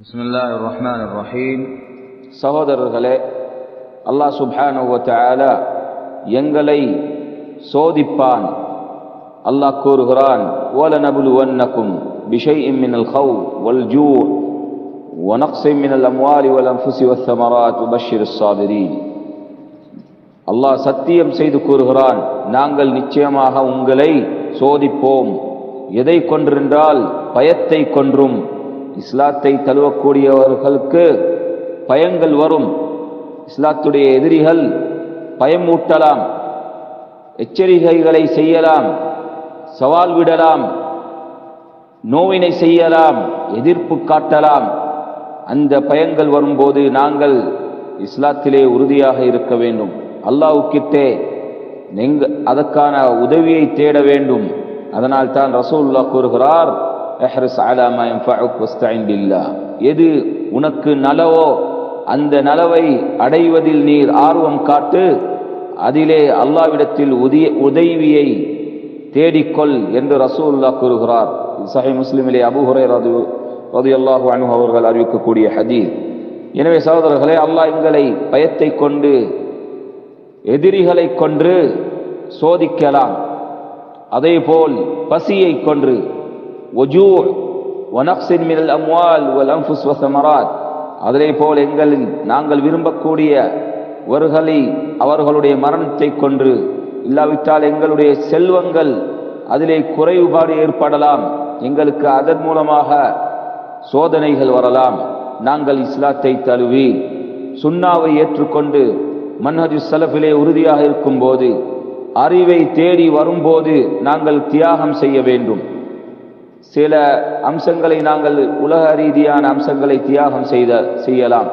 بسم الله الرحمن الرحيم சகோதரர்களே அல்லாஹ் சுப்ஹானஹு வ தஆலா எங்களை சோதிப்பான் அல்லாஹ் கூறுகிறான் وَلَنَبْلُوَنَّكُمْ بِشَيْءٍ مِّنَ الْخَوْفِ وَالْجُوعِ وَنَقْصٍ مِّنَ الْأَمْوَالِ وَالْأَنفُسِ وَالثَّمَرَاتِ وَبَشِّرِ الصَّابِرِينَ அல்லாஹ் சத்தியம் செய்து கூறுகிறான் நாங்கள் நிச்சயமாக உங்களை சோதிப்போம் எதை கொன்றென்றால் பயத்தை கொன்றும் இஸ்லாத்தை தழுவக்கூடியவர்களுக்கு பயங்கள் வரும். இஸ்லாத்துடைய எதிரிகள் பயமூட்டலாம். எச்சரிக்கைகளை செய்யலாம். சவால் விடலாம். நோவினை செய்யலாம். எதிர்ப்பு காட்டலாம். அந்த பயங்கள் வரும்போது நாங்கள் இஸ்லாத்திலே உறுதியாக இருக்க வேண்டும். அல்லாவுக்கிட்டே நெங்க அதற்கான உதவியை தேட வேண்டும். அதனால் தான் ரசூல்லா கூறுகிறார் எஹ்ரஸ் அலா மா பில்லாஹ் எது உனக்கு நலவோ அந்த நலவை அடைவதில் நீர் ஆர்வம் காட்டு. அதிலே அல்லாவிடத்தில் உதய உதவியை தேடிக்கொள் என்று ரசூல்லா கூறுகிறார். சஹை முஸ்லிமிலே ரது ரது அல்லாஹ் அன்ஹு அவர்கள் அறிவிக்கக்கூடிய ஹதீர் எனவே சகோதரர்களே அல்லாஹ் எங்களை பயத்தை கொண்டு எதிரிகளை கொன்று சோதிக்கலாம். அதேபோல் பசியை கொன்று ஒஜூ வனக்சின் மினல் அம்வால் வல் அன்ஃபுஸ் வசமராத் அதே போல் நாங்கள் விரும்பக்கூடிய வர்களை அவர்களுடைய மரணத்தை கொன்று இல்லாவிட்டால் எங்களுடைய செல்வங்கள் அதிலே குறைவுபாடு ஏற்படலாம். எங்களுக்கு அதன் மூலமாக சோதனைகள் வரலாம். நாங்கள் இஸ்லாத்தை தழுவி சுண்ணாவை ஏற்றுக்கொண்டு மன்ஹஜு சலஃபிலே உறுதியாக இருக்கும்போது அறிவை தேடி வரும்போது நாங்கள் தியாகம் செய்ய வேண்டும். சில அம்சங்களை நாங்கள் உலக ரீதியான அம்சங்களை தியாகம் செய்த செய்யலாம்.